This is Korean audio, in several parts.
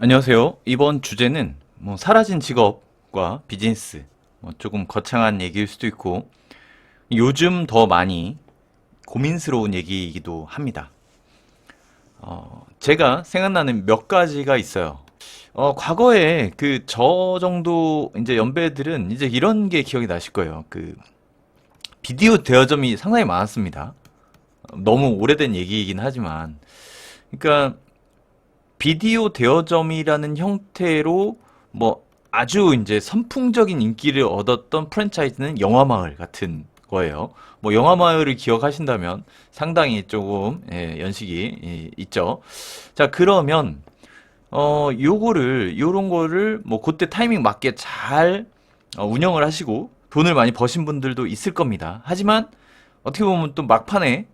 안녕하세요. 이번 주제는 뭐 사라진 직업과 비즈니스, 뭐 조금 거창한 얘기일 수도 있고 요즘 더 많이 고민스러운 얘기이기도 합니다. 어, 제가 생각나는 몇 가지가 있어요. 어, 과거에 그 저 정도 이제 연배들은 이제 이런 게 기억이 나실 거예요. 그 비디오 대여점이 상당히 많았습니다. 너무 오래된 얘기이긴 하지만, 그러니까 비디오 대여점이라는 형태로 뭐 아주 이제 선풍적인 인기를 얻었던 프랜차이즈는 영화마을 같은 거예요. 뭐 영화마을을 기억하신다면 상당히 조금 예, 연식이 예, 있죠. 자, 그러면 어 요거를 요런 거를 뭐 그때 타이밍 맞게 잘 어, 운영을 하시고 돈을 많이 버신 분들도 있을 겁니다. 하지만 어떻게 보면 또 막판에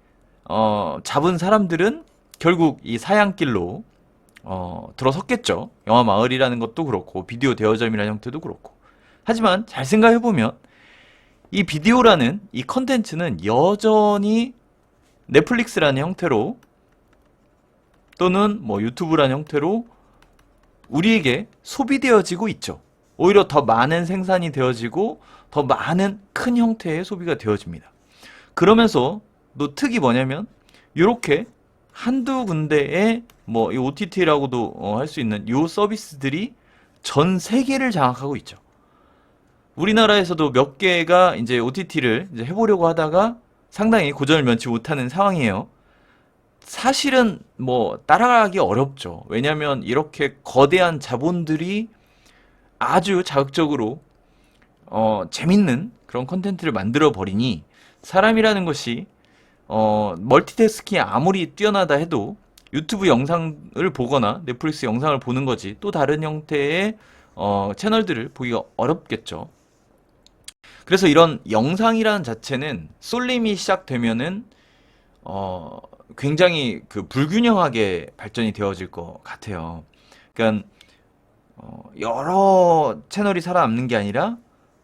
어 잡은 사람들은 결국 이 사양길로 어, 들어섰겠죠. 영화 마을이라는 것도 그렇고, 비디오 대여점이라는 형태도 그렇고. 하지만 잘 생각해 보면, 이 비디오라는 이 컨텐츠는 여전히 넷플릭스라는 형태로, 또는 뭐 유튜브라는 형태로 우리에게 소비되어지고 있죠. 오히려 더 많은 생산이 되어지고, 더 많은 큰 형태의 소비가 되어집니다. 그러면서 또 특이 뭐냐면, 이렇게 한두 군데에 뭐 이 OTT라고도 할수 있는 요 서비스들이 전 세계를 장악하고 있죠. 우리나라에서도 몇 개가 이제 OTT를 이제 해보려고 하다가 상당히 고전을 면치 못하는 상황이에요. 사실은 뭐 따라가기 어렵죠. 왜냐하면 이렇게 거대한 자본들이 아주 자극적으로 어, 재밌는 그런 컨텐츠를 만들어 버리니 사람이라는 것이 어, 멀티태스킹이 아무리 뛰어나다 해도 유튜브 영상을 보거나 넷플릭스 영상을 보는 거지 또 다른 형태의 어, 채널들을 보기가 어렵겠죠. 그래서 이런 영상이라는 자체는 쏠림이 시작되면은 어, 굉장히 그 불균형하게 발전이 되어질 것 같아요. 그러니까 어, 여러 채널이 살아남는 게 아니라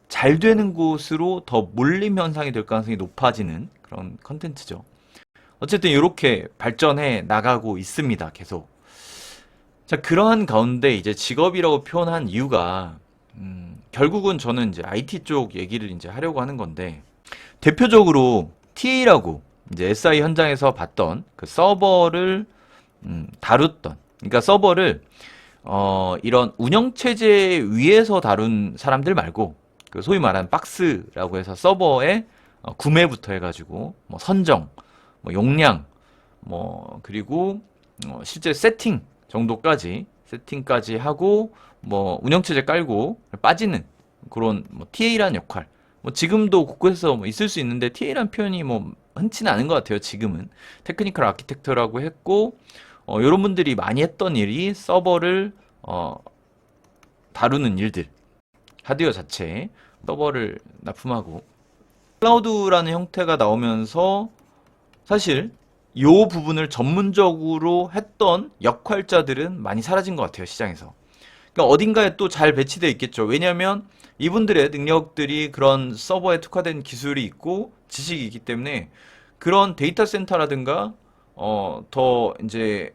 잘 되는 곳으로 더 몰림 현상이 될 가능성이 높아지는 그런 컨텐츠죠. 어쨌든 이렇게 발전해 나가고 있습니다. 계속. 자, 그러한 가운데 이제 직업이라고 표현한 이유가 음, 결국은 저는 이제 IT 쪽 얘기를 이제 하려고 하는 건데 대표적으로 TA라고 이제 SI 현장에서 봤던 그 서버를 음, 다뤘던 그러니까 서버를 어, 이런 운영 체제 위에서 다룬 사람들 말고 그 소위 말하는 박스라고 해서 서버에 어, 구매부터 해가지고 뭐 선정, 뭐 용량, 뭐 그리고 어, 실제 세팅 정도까지 세팅까지 하고 뭐 운영체제 깔고 빠지는 그런 뭐 TA라는 역할. 뭐 지금도 곳곳에서 뭐 있을 수 있는데 TA라는 표현이 뭐 흔치는 않은 것 같아요. 지금은 테크니컬 아키텍트라고 했고 어, 이런 분들이 많이 했던 일이 서버를 어, 다루는 일들, 하드웨어 자체 서버를 납품하고 클라우드라는 형태가 나오면서 사실 요 부분을 전문적으로 했던 역할자들은 많이 사라진 것 같아요, 시장에서. 그러니까 어딘가에 또 잘 배치되어 있겠죠. 왜냐하면 이분들의 능력들이 그런 서버에 특화된 기술이 있고 지식이 있기 때문에 그런 데이터 센터라든가 어, 더 이제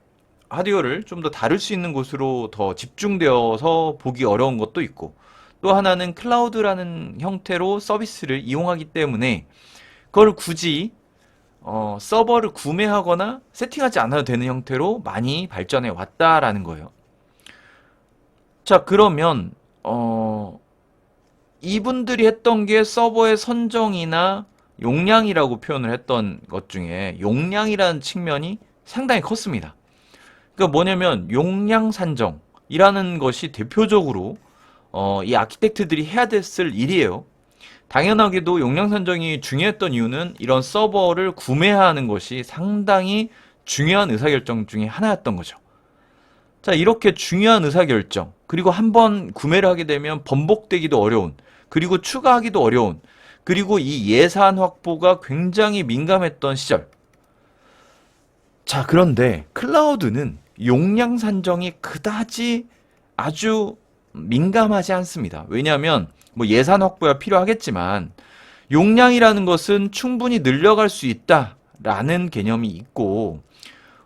하드웨어를 좀 더 다룰 수 있는 곳으로 더 집중되어서 보기 어려운 것도 있고 또 하나는 클라우드라는 형태로 서비스를 이용하기 때문에 그걸 굳이 어, 서버를 구매하거나 세팅하지 않아도 되는 형태로 많이 발전해 왔다라는 거예요. 자, 그러면 어, 이분들이 했던 게 서버의 선정이나 용량이라고 표현을 했던 것 중에 용량이라는 측면이 상당히 컸습니다. 그러니까 뭐냐면 용량 산정이라는 것이 대표적으로 어, 이 아키텍트들이 해야 됐을 일이에요. 당연하게도 용량 산정이 중요했던 이유는 이런 서버를 구매하는 것이 상당히 중요한 의사결정 중에 하나였던 거죠. 자, 이렇게 중요한 의사결정, 그리고 한번 구매를 하게 되면 번복되기도 어려운, 그리고 추가하기도 어려운, 그리고 이 예산 확보가 굉장히 민감했던 시절. 자, 그런데 클라우드는 용량 산정이 그다지 아주 민감하지 않습니다. 왜냐하면 뭐 예산 확보가 필요하겠지만 용량이라는 것은 충분히 늘려갈 수 있다라는 개념이 있고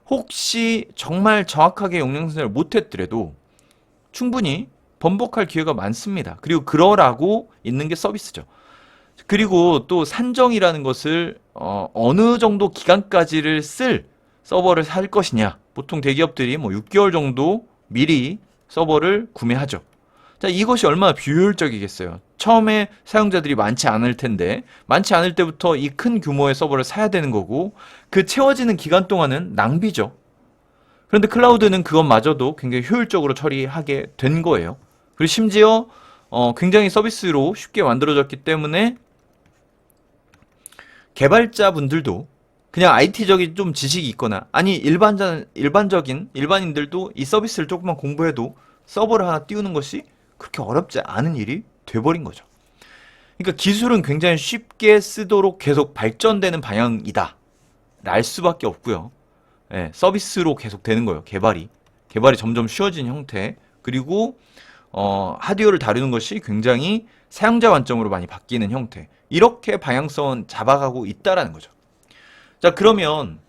혹시 정말 정확하게 용량 선정을 못했더라도 충분히 번복할 기회가 많습니다. 그리고 그러라고 있는 게 서비스죠. 그리고 또 산정이라는 것을 어, 어느 정도 기간까지를 쓸 서버를 살 것이냐. 보통 대기업들이 뭐 6개월 정도 미리 서버를 구매하죠. 자, 이것이 얼마나 비효율적이겠어요. 처음에 사용자들이 많지 않을 텐데, 많지 않을 때부터 이 큰 규모의 서버를 사야 되는 거고, 그 채워지는 기간 동안은 낭비죠. 그런데 클라우드는 그것마저도 굉장히 효율적으로 처리하게 된 거예요. 그리고 심지어 어, 굉장히 서비스로 쉽게 만들어졌기 때문에 개발자분들도 그냥 IT적인 좀 지식이 있거나 아니 일반자 일반적인 일반인들도 이 서비스를 조금만 공부해도 서버를 하나 띄우는 것이 그렇게 어렵지 않은 일이 돼버린 거죠. 그러니까 기술은 굉장히 쉽게 쓰도록 계속 발전되는 방향이다. 랄 수밖에 없고요. 예, 서비스로 계속 되는 거예요. 개발이. 개발이 점점 쉬워진 형태. 그리고 어, 하드웨어를 다루는 것이 굉장히 사용자 관점으로 많이 바뀌는 형태. 이렇게 방향성은 잡아가고 있다라는 거죠. 자, 그러면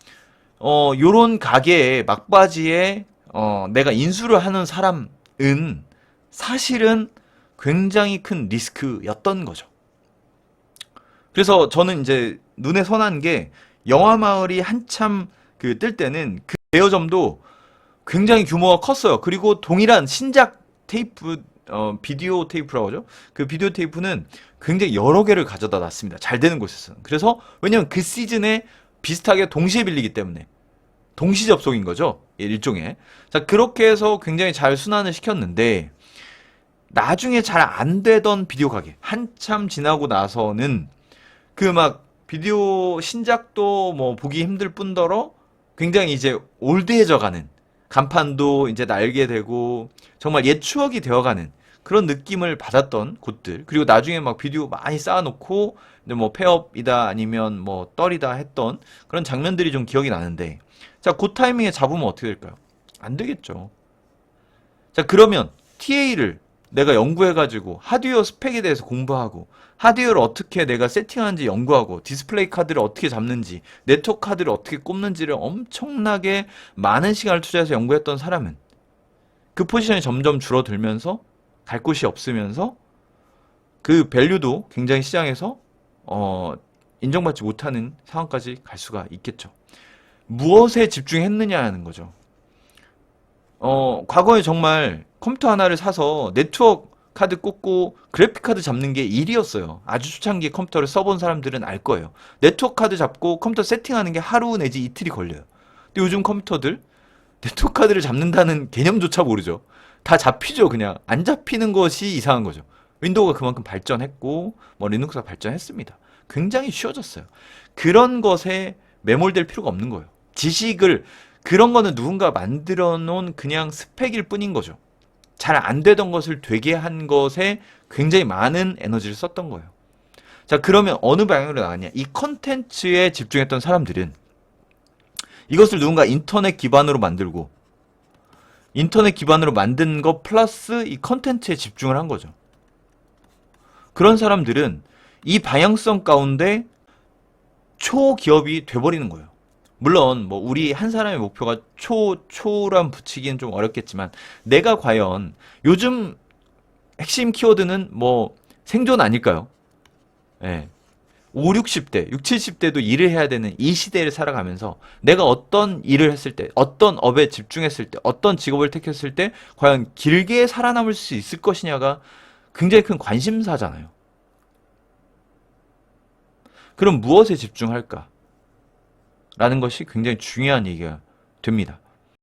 어, 요런 가게에 막바지에 어, 내가 인수를 하는 사람은 사실은 굉장히 큰 리스크였던 거죠. 그래서 저는 이제 눈에 선한 게 영화 마을이 한참 그 뜰 때는 그 대여점도 굉장히 규모가 컸어요. 그리고 동일한 신작 테이프 어, 비디오 테이프라고 하죠. 그 비디오 테이프는 굉장히 여러 개를 가져다 놨습니다. 잘 되는 곳에서는. 그래서 왜냐면 그 시즌에 비슷하게 동시에 빌리기 때문에 동시 접속인 거죠. 예, 일종의. 자, 그렇게 해서 굉장히 잘 순환을 시켰는데 나중에 잘 안 되던 비디오 가게 한참 지나고 나서는 그 막 비디오 신작도 뭐 보기 힘들 뿐더러 굉장히 이제 올드해져 가는 간판도 이제 날게 되고 정말 옛 추억이 되어가는 그런 느낌을 받았던 곳들 그리고 나중에 막 비디오 많이 쌓아놓고 뭐 폐업이다 아니면 뭐 떨이다 했던 그런 장면들이 좀 기억이 나는데 자그 타이밍에 잡으면 어떻게 될까요? 안 되겠죠. 자 그러면 TA를 내가 연구해가지고 하드웨어 스펙에 대해서 공부하고 하드웨어를 어떻게 내가 세팅하는지 연구하고 디스플레이 카드를 어떻게 잡는지 네트워크 카드를 어떻게 꼽는지를 엄청나게 많은 시간을 투자해서 연구했던 사람은 그 포지션이 점점 줄어들면서 갈 곳이 없으면서 그 밸류도 굉장히 시장에서 어 인정받지 못하는 상황까지 갈 수가 있겠죠. 무엇에 집중했느냐는 거죠. 어, 과거에 정말 컴퓨터 하나를 사서 네트워크 카드 꽂고 그래픽 카드 잡는 게 일이었어요. 아주 초창기에 컴퓨터를 써본 사람들은 알 거예요. 네트워크 카드 잡고 컴퓨터 세팅하는 게 하루 내지 이틀이 걸려요. 근데 요즘 컴퓨터들 네트워크 카드를 잡는다는 개념조차 모르죠. 다 잡히죠, 그냥. 안 잡히는 것이 이상한 거죠. 윈도우가 그만큼 발전했고, 뭐 리눅스가 발전했습니다. 굉장히 쉬워졌어요. 그런 것에 매몰될 필요가 없는 거예요. 지식을 그런 거는 누군가 만들어 놓은 그냥 스펙일 뿐인 거죠. 잘 안 되던 것을 되게 한 것에 굉장히 많은 에너지를 썼던 거예요. 자, 그러면 어느 방향으로 나갔냐? 이 컨텐츠에 집중했던 사람들은 이것을 누군가 인터넷 기반으로 만들고 인터넷 기반으로 만든 거 플러스 이 컨텐츠에 집중을 한 거죠. 그런 사람들은 이 방향성 가운데 초기업이 돼버리는 거예요. 물론 뭐 우리 한 사람의 목표가 초 초란 붙이기는 좀 어렵겠지만 내가 과연 요즘 핵심 키워드는 뭐 생존 아닐까요? 예. 5, 60대, 6, 70대도 일을 해야 되는 이 시대를 살아가면서 내가 어떤 일을 했을 때, 어떤 업에 집중했을 때, 어떤 직업을 택했을 때 과연 길게 살아남을 수 있을 것이냐가 굉장히 큰 관심사잖아요. 그럼 무엇에 집중할까? 라는 것이 굉장히 중요한 얘기가 됩니다.